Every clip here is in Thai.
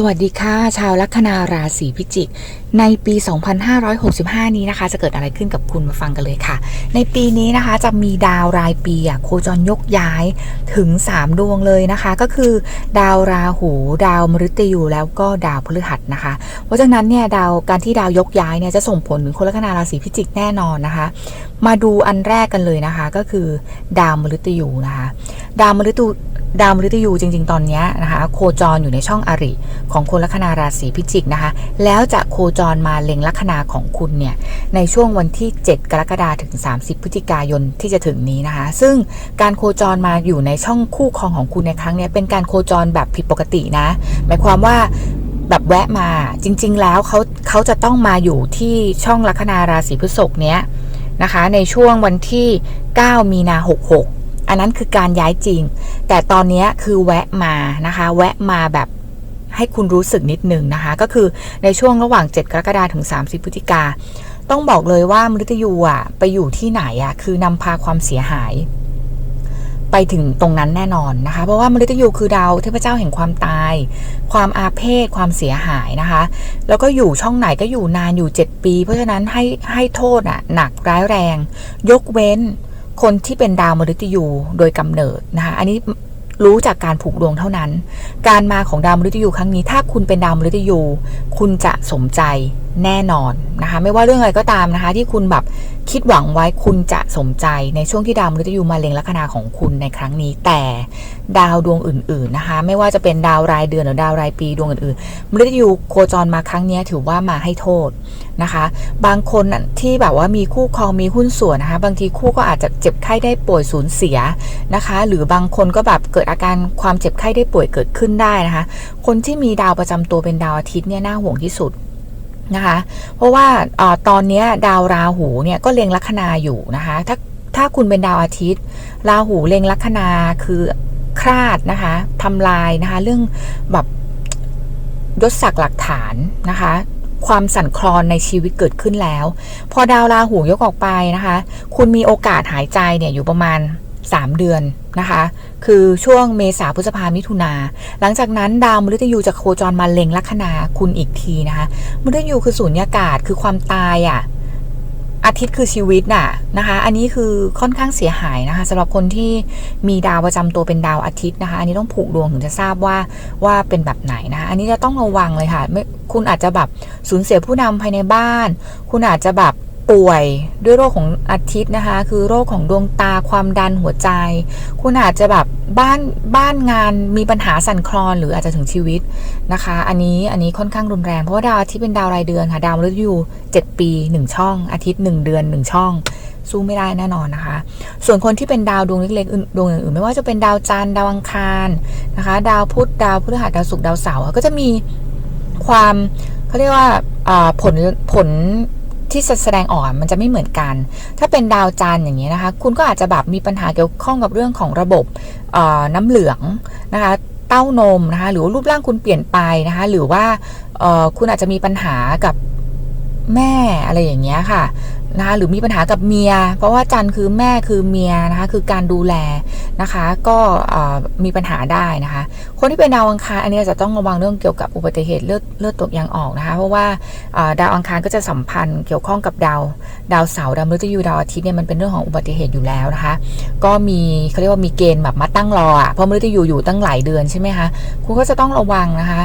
สวัสดีค่ะ ชาวลัคนาราศีพิจิก ในปี 2565 นี้นะคะ จะเกิดอะไรขึ้นกับคุณมาฟังกันเลยค่ะ ในปีนี้นะคะจะมีดาวรายปีอะโคจรยกย้ายถึง 3 ดวงเลยนะคะ ก็คือ ดาวราหู ดาวมฤตยูแล้วก็ดาวพฤหัสนะคะ เพราะฉะนั้นเนี่ยดาวการที่ดาวยกย้ายเนี่ยจะส่งผลถึงคนลัคนาราศีพิจิกแน่นอนนะคะ มาดูอันแรกกันเลยนะคะ ก็คือ ดาวมฤตยูนะคะ ดาวมฤตยูดาวมฤตยูจริง ๆ ตอนนี้นะคะ โคจรอยู่ในช่องอริของคนลัคนาราศีพิจิกนะคะ แล้วจะโคจรมาเล็งลัคนาของคุณเนี่ยในช่วงวันที่ 7 กรกฎาคมถึง 30 พฤศจิกายนที่จะถึงนี้นะคะ ซึ่งการโคจรมาอยู่ในช่องคู่ครองของคุณในครั้งเนี้ยเป็นการโคจรแบบผิดปกตินะ หมายความว่าแบบแวะมาจริง ๆ แล้วเขาเขาจะต้องมาอยู่ที่ช่องลัคนาราศีพฤษภเนี้ยนะคะ ในช่วงวันที่ 9 มีนา 66 อันนั้นคือการย้ายจริง แต่ตอนนี้คือแวะมานะคะ แวะมาแบบ ให้คุณรู้สึกนิดหนึ่งนะคะ ก็คือในช่วงระหว่าง 7 กรกฎาคมถึง 30 พฤศจิกา ต้องบอกเลยว่ามฤตยูอะไปอยู่ที่ไหนอะคือนำพาความเสียหาย ไปถึงตรงนั้นแน่นอนนะคะ เพราะว่ามฤตยูคือดาวเทพเจ้าแห่งความตาย ความอาเพศความเสียหายนะคะ แล้วก็อยู่ช่องไหนก็อยู่นานอยู่ 7 ปี เพราะฉะนั้นให้ให้โทษอะหนักร้ายแรง ยกเว้นคนที่เป็นดาวมฤตยูโดยกำเนิดนะคะ อันนี้ รู้จากการผูกดวงเท่านั้น การมาของดาวมฤตยูครั้งนี้ ถ้าคุณเป็นดาวมฤตยู คุณจะสมใจ แน่นอนนะคะ ไม่ว่าเรื่องอะไรก็ตามนะคะ ที่คุณแบบคิดหวังไว้คุณจะสมใจในช่วงที่ดาวมฤตยูมาเล็งลัคนาของคุณในครั้งนี้ แต่ดาวดวงอื่น ๆนะคะ ไม่ว่าจะเป็นดาวรายเดือนหรือดาวรายปีดวงอื่นๆมฤตยูโคจรมาครั้งนี้ถือว่ามาให้โทษนะคะ บางคนที่แบบว่ามีคู่ครองมีหุ้นส่วนนะคะ บางทีคู่ก็อาจจะเจ็บไข้ได้ป่วยสูญเสียนะคะ หรือบางคนก็แบบเกิดอาการความเจ็บไข้ได้ป่วยเกิดขึ้นได้นะคะ คนที่มีดาวประจำตัวเป็นดาวอาทิตย์เนี่ยน่าห่วงที่สุด นะคะ เพราะว่าอตอนนี้ดาวราหูเนี่ยก็เล็งลัคนาอยู่นะคะ ถ้าถ้าคุณเป็นดาวอาทิตย์ ราหูเล็งลัคนาคือคลาดนะคะทำลายนะคะเรื่องแบบยศศักดิ์หลักฐานนะคะความสั่นคลอนในชีวิตเกิดขึ้นแล้ว พอดาวราหูยกออกไปนะคะ คุณมีโอกาสหายใจเนี่ยอยู่ประมาณ 3 เดือนนะคะ คือช่วงเมษาพฤษภามิถุนา หลังจากนั้นดาวมฤตยูจะโคจรมาเล็งลัคนาคุณอีกทีนะคะ มฤตยูคือสูญญากาศคือความตายอะ่ะอาทิตย์คือชีวิตน่ะนะคะ อันนี้คือค่อนข้างเสียหายนะคะสำหรับคนที่มีดาวประจำตัวเป็นดาวอาทิตย์นะคะ อันนี้ต้องผูกดวงถึงจะทราบว่าว่าเป็นแบบไหนนะคะอันนี้จะต้องระวังเลยค่ะไม่คุณอาจจะแบบสูญเสียผู้นำภายในบ้าน คุณอาจจะแบบ ป่วยด้วยโรคของอาทิตย์นะคะ คือโรคของดวงตาความดันหัวใจ คุณอาจจะแบบบ้านบ้านงานมีปัญหาสั่นคลอนหรืออาจจะถึงชีวิตนะคะ อันนี้อันนี้ค่อนข้างรุนแรงเพราะว่าดาวอาทิตย์เป็นดาวรายเดือนค่ะ ดาวมฤตยู7ปี1ช่อง อาทิตย์1เดือน1ช่องสู้ไม่ได้แน่นอนนะคะ ส่วนคนที่เป็นดาวดวงเล็กๆดวงอื่นๆไม่ว่าจะเป็นดาวจันทร์ดาวอังคารนะคะ ดาวพุธดาวพฤหัสดาวศุกร์ดาวเสาร์ก็จะมีความเขาเรียกว่าผลผล ที่แสดงออกมันจะไม่เหมือนกัน ถ้าเป็นดาวจันทร์อย่างนี้นะคะ คุณก็อาจจะแบบมีปัญหาเกี่ยวข้องกับเรื่องของระบบน้ำเหลืองนะคะเต้านมนะคะหรือว่ารูปร่างคุณเปลี่ยนไปนะคะหรือว่าคุณอาจจะมีปัญหากับแม่อะไรอย่างเงี้ยค่ะ นะคะหรือมีปัญหากับเมีย เพราะว่าจันคือแม่คือเมียนะคะคือการดูแลนะคะ ก็มีปัญหาได้นะคะ คนที่เป็นดาวอังคารอันนี้จะต้องระวังเรื่องเกี่ยวกับอุบัติเหตุเลือดเลือดตกยางออกนะคะ เพราะว่าดาวอังคารก็จะสัมพันธ์เกี่ยวข้องกับดาวดาวเสาร์ดาวมฤตยูดาวอาทิตย์เนี่ยมันเป็นเรื่องของอุบัติเหตุอยู่แล้วนะคะ ก็มีเขาเรียกว่ามีเกณฑ์แบบมาตั้งรออะเพราะมฤตยูอยู่ตั้งหลายเดือนใช่ไหมคะคุณก็จะต้องระวังนะคะ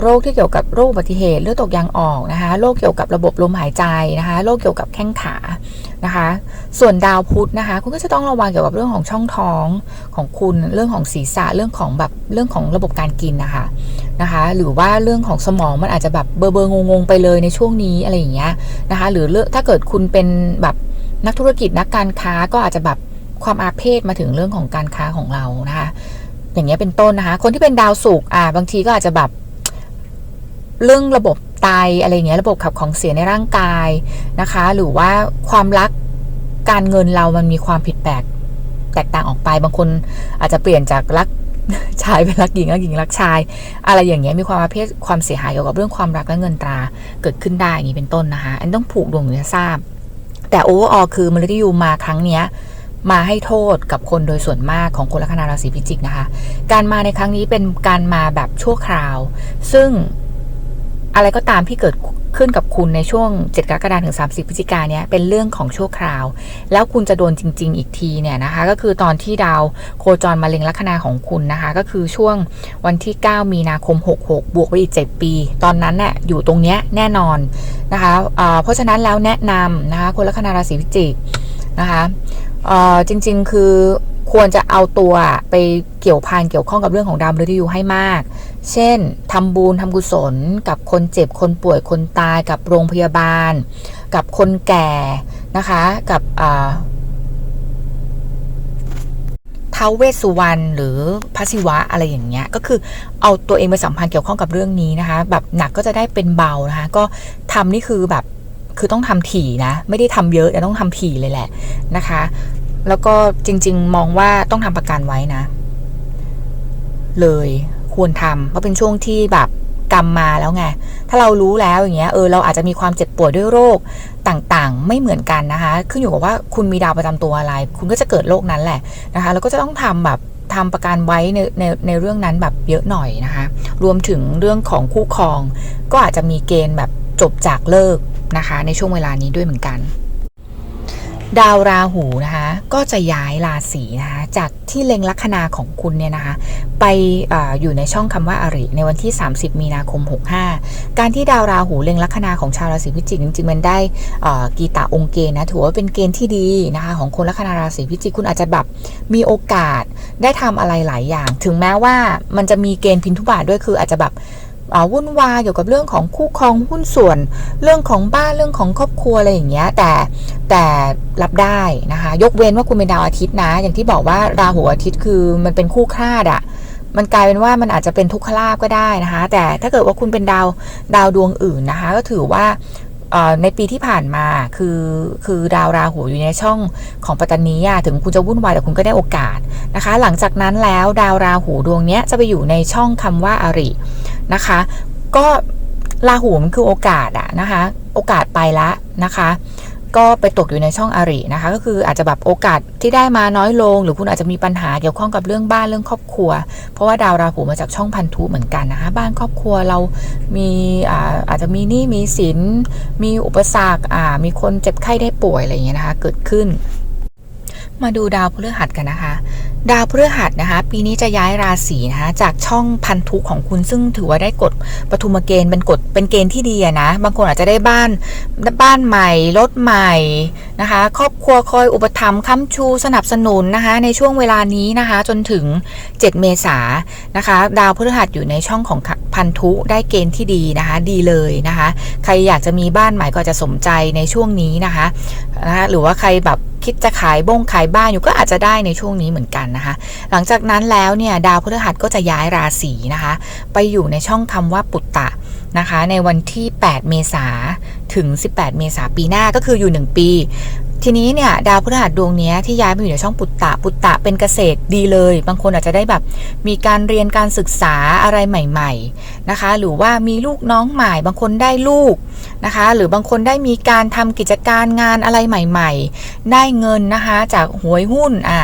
โรคที่เกี่ยวกับโรคอุบัติเหตุเลือดตกยางออกนะคะโรคเกี่ยวกับระบบลมหายใจนะคะโรคเกี่ยวกับแข้งขานะคะ ส่วนดาวพุธนะคะ คุณก็จะต้องระวังเกี่ยวกับเรื่องของช่องท้องของคุณเรื่องของศีรษะเรื่องของแบบเรื่องของระบบการกินนะคะนะคะ หรือว่าเรื่องของสมองมันอาจจะแบบเบอร์เบอร์งงๆไปเลยในช่วงนี้อะไรอย่างเงี้ยนะคะ หรือถ้าเกิดคุณเป็นแบบนักธุรกิจนักการค้าก็อาจจะแบบความอาเพศมาถึงเรื่องของการค้าของเรานะคะ อย่างเงี้ยเป็นต้นนะคะ คนที่เป็นดาวศุกร์อ่า บางทีก็อาจจะแบบ เรื่องระบบไตอะไรเงี้ยระบบขับของเสียในร่างกายนะคะ หรือว่าความรักการเงินเรามันมีความผิดแปลกแตกต่างออกไปบางคนอาจจะเปลี่ยนจากรักชายเป็นรักหญิงรักหญิงรักชาย อะไรอย่างเงี้ยมีความประเภทความเสียหายเกี่ยวกับเรื่องความรักและเงินตราเกิดขึ้นได้อย่างนี้เป็นต้นนะคะอันต้องผูกดวงหรือทราบ แต่โอเวอร์ออคือมฤตยูมาครั้งเนี้ยมาให้โทษกับคนโดยส่วนมากของคนลัคนาราศีพิจิกนะคะ การมาในครั้งนี้เป็นการมาแบบชั่วคราว ซึ่ง อะไรก็ตามที่เกิดขึ้นกับคุณในช่วง 7 กรกฎาคมถึง 30 พฤศจิกายนเนี้ยเป็นเรื่องของชั่วคราว แล้วคุณจะโดนจริง ๆ อีกทีเนี่ยนะคะ ก็คือตอนที่ดาวโคจรมาเล็งลัคนาของคุณนะคะ ก็คือช่วงวันที่ 9 มีนาคม 66 บวกไปอีก 7 ปี ตอนนั้นน่ะอยู่ตรงเนี้ยแน่นอนนะคะอ่าเพราะฉะนั้นแล้วแนะนำนะคะคนลัคนาราศีพิจิกนะคะจริง ๆ คือควรจะเอาตัวไปเกี่ยวพันเกี่ยวข้องกับเรื่องของดาวมฤตยูให้มาก เช่นทำบุญทำกุศล กับคนเจ็บคนป่วยคนตายกับโรงพยาบาล กับคนแก่นะคะ กับอ่าท้าวเวสุวรรณหรือพระศิวะอะไรอย่างเงี้ยก็คือเอาตัวเองไปสัมพันธ์เกี่ยวข้องกับเรื่องนี้นะคะ แบบหนักก็จะได้เป็นเบานะคะ ก็ทำนี่คือแบบคือต้องทำถี่นะ ไม่ได้ทำเยอะแต่ต้องทำถี่เลยแหละนะคะ แล้วก็จริง ๆ มองว่าต้องทำประกันไว้นะ เลย ควรทำเพราะเป็นช่วงที่แบบกรรมมาแล้วไง ถ้าเรารู้แล้วอย่างเงี้ย เออ เราอาจจะมีความเจ็บปวยด้วยโรคต่างๆ ไม่เหมือนกันนะคะ ขึ้นอยู่กับว่าคุณมีดาวประจำตัวอะไร คุณก็จะเกิดโรคนั้นแหละนะคะ แล้วก็จะต้องทำแบบทำประกันไว้ในในในเรื่องนั้นแบบเยอะหน่อยนะคะ รวมถึงเรื่องของคู่ครอง ก็อาจจะมีเกณฑ์แบบจบจากเลิกนะคะ ในช่วงเวลานี้ด้วยเหมือนกัน ดาวราหูนะคะก็จะย้ายราศีนะคะจากที่เล็งลัคนาของคุณเนี่ยนะคะไปออยู่ในช่องคำว่าอริในวันที่ 30 มีนาคม 65 การที่ดาวราหูเล็งลัคนาของชาวราศีพิจิกจริงๆมันได้กีตาองเกณฑ์นะถือว่าเป็นเกณฑ์ที่ดีนะคะของคนลัคนาราศีพิจิกคุณอาจจะแบบมีโอกาสได้ทำอะไรหลายอย่าง ถึงแม้ว่ามันจะมีเกณฑ์พินทุบาทด้วยคืออาจจะแบบ วุ่นวายเกี่ยวกับเรื่องของคู่ครองหุ้นส่วน เรื่องของบ้านเรื่องของครอบครัวอะไรอย่างเงี้ย แต่แต่รับได้นะคะ ยกเว้นว่าคุณเป็นดาวอาทิตย์นะ อย่างที่บอกว่าราหูอาทิตย์คือมันเป็นคู่คลาดอะมันกลายเป็นว่ามันอาจจะเป็นทุกขลาบก็ได้นะคะ แต่ถ้าเกิดว่าคุณเป็นดาวดาวดวงอื่นนะคะ ก็ถือว่า ในปีที่ผ่านมาคือคือดาวราหูอยู่ในช่องของปัตตานีอะถึงคุณจะวุ่นวายแต่คุณก็ได้โอกาสนะคะ หลังจากนั้นแล้วดาวราหูดวงนี้จะไปอยู่ในช่องคำว่าอรินะคะ ก็ราหูมันคือโอกาสอะนะคะ โอกาสไปละนะคะ ก็ไปตกอยู่ในช่องอารินะคะ ก็คืออาจจะแบบโอกาสที่ได้มาน้อยลง หรือคุณอาจจะมีปัญหาเกี่ยวข้องกับเรื่องบ้านเรื่องครอบครัว เพราะว่าดาวราหูมาจากช่องพันธุเหมือนกันนะคะบ้านครอบครัวเรามีอาอาจจะมีหนี้มีสินมีอุปสรรคอ่ามีคนเจ็บไข้ได้ป่วยอะไรอย่างเงี้ยนะคะ เกิดขึ้น มาดูดาวพฤหัสกันนะคะ ดาวพฤหัสนะคะ ปีนี้จะย้ายราศีนะคะจากช่องพันธุของคุณซึ่งถือว่าได้กฎปฐุมเกณฑ์เป็นกฎเป็นเกณฑ์ที่ดีนะ บางคนอาจจะได้บ้านบ้านใหม่รถใหม่นะคะ ครอบครัวคอยอุปถัมภ์ค้ำชูสนับสนุนนะคะ ในช่วงเวลานี้นะคะ จนถึง 7 เมษานะคะ ดาวพฤหัสอยู่ในช่องของ พันธุได้เกณฑ์ที่ดีนะคะ ดีเลยนะคะ ใครอยากจะมีบ้านใหม่ก็จะสมใจในช่วงนี้นะคะนะคะหรือว่าใครแบบคิดจะขายบ้งขายบ้านอยู่ก็อาจจะได้ในช่วงนี้เหมือนกันนะคะ หลังจากนั้นแล้วเนี่ยดาวพฤหัสก็จะย้ายราศีนะคะ ไปอยู่ในช่องคำว่าปุตตะนะคะ ในวันที่ 8 เมษาถึง 18 เมษาปีหน้าก็คืออยู่ 1 ปี ทีนี้เนี่ยดาวพฤหัสดวงนี้ที่ย้ายมาอยู่ในช่องปุตตะปุตตะเป็นเกษตรดีเลย บางคนอาจจะได้แบบมีการเรียนการศึกษาอะไรใหม่ ๆนะคะ หรือว่ามีลูกน้องใหม่ บางคนได้ลูกนะคะ หรือบางคนได้มีการทำกิจการงานอะไรใหม่ ๆ ได้เงินนะคะ จากหวยหุ้นอะ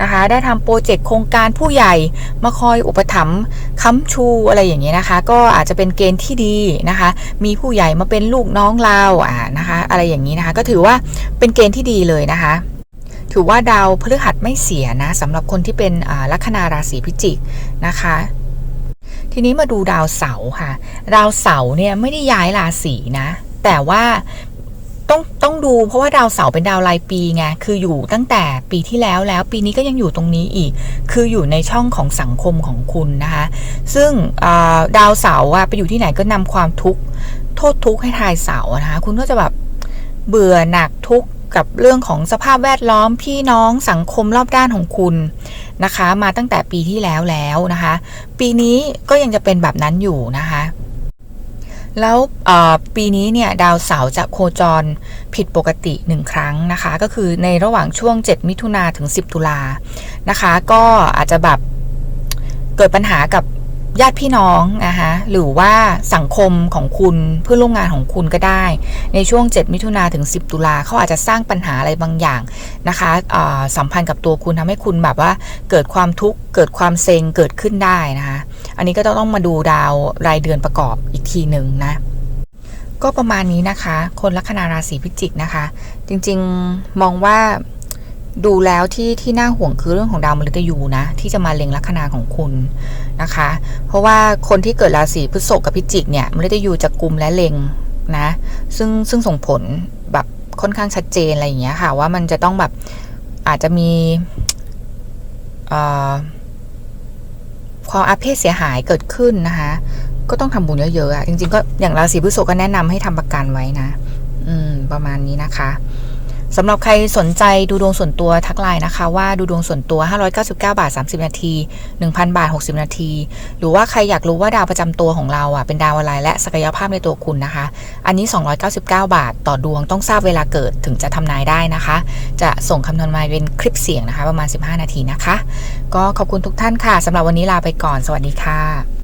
นะคะ ได้ทำโปรเจกต์โครงการผู้ใหญ่มาคอยอุปถัมภ์ค้ำชูอะไรอย่างเงี้นะคะ ก็อาจจะเป็นเกณฑ์ที่ดีนะคะ มีผู้ใหญ่มาเป็นลูกน้องเราอ่านะคะ อะไรอย่างนี้นะคะ ก็ถือว่าเป็นเกณฑ์ที่ดีเลยนะคะถือว่าดาวพฤหัสไม่เสียนะสำหรับคนที่เป็นลัคนาราศีพิจิกนะคะ ทีนี้มาดูดาวเสาร์ค่ะ ดาวเสาร์เนี่ยไม่ได้ย้ายราศีนะ แต่ว่า ต้องต้องดูเพราะว่าดาวเสาร์เป็นดาวรายปีไงคืออยู่ตั้งแต่ปีที่แล้วแล้วปีนี้ก็ยังอยู่ตรงนี้อีก คืออยู่ในช่องของสังคมของคุณนะคะ ซึ่งดาวเสาร์อะไปอยู่ที่ไหนก็นำความทุกข์โทษทุกข์ให้ทายเสาร์นะคะคุณก็จะแบบเบื่อหนักทุกข์กับเรื่องของสภาพแวดล้อมพี่น้องสังคมรอบด้านของคุณนะคะ มาตั้งแต่ปีที่แล้วแล้วนะคะ ปีนี้ก็ยังจะเป็นแบบนั้นอยู่นะคะ แล้วปีนี้เนี่ยดาวเสาร์จะโคจรผิดปกติหนึ่งครั้งนะคะ ก็คือในระหว่างช่วง 7 มิถุนาถึง 10 ตุลานะคะ ก็อาจจะแบบเกิดปัญหากับ ญาติพี่น้องนะคะหรือว่าสังคมของคุณเพื่อนร่วมงานของคุณก็ได้ ในช่วง 7 มิถุนาถึง 10 ตุลาเขาอาจจะสร้างปัญหาอะไรบางอย่างนะคะสัมพันธ์กับตัวคุณทำให้คุณแบบว่าเกิดความทุกข์เกิดความเซ็งเกิดขึ้นได้นะคะอันนี้ก็ต้องมาดูดาวรายเดือนประกอบอีกทีหนึ่งนะก็ประมาณนี้นะคะ คนลัคนาราศีพิจิกนะคะ จริงๆมองว่า ดูแล้วที่ที่น่าห่วงคือเรื่องของดาวมฤตยูนะ ที่จะมาเล็งลัคนาของคุณนะคะ เพราะว่าคนที่เกิดราศีพฤษภกับพิจิกเนี่ยมฤตยูจะกลุ่มและเล็งนะ ซึ่งซึ่งส่งผลแบบค่อนข้างชัดเจนอะไรอย่างเงี้ยค่ะ ว่ามันจะต้องแบบอาจจะมีความอาเพศเสียหายเกิดขึ้นนะคะ ก็ต้องทำบุญเยอะๆอะจริงๆก็อย่างราศีพฤษภก็แนะนำให้ทำประกันไว้นะ อืม ประมาณนี้นะคะ สำหรับใครสนใจดูดวงส่วนตัวทักไลน์นะคะ ว่าดูดวงส่วนตัว 599 บาท 30 นาที 1,000 บาท 60 นาที หรือว่าใครอยากรู้ว่าดาวประจำตัวของเราอะเป็นดาวอะไรและศักยภาพในตัวคุณนะคะ อันนี้ 299 บาท ต่อดวงต้องทราบเวลาเกิดถึงจะทำนายได้นะคะ จะส่งคำนวณมาเป็นคลิปเสียงนะคะ ประมาณ 15 นาทีนะคะ ก็ขอบคุณทุกท่านค่ะสำหรับวันนี้ลาไปก่อน สวัสดีค่ะ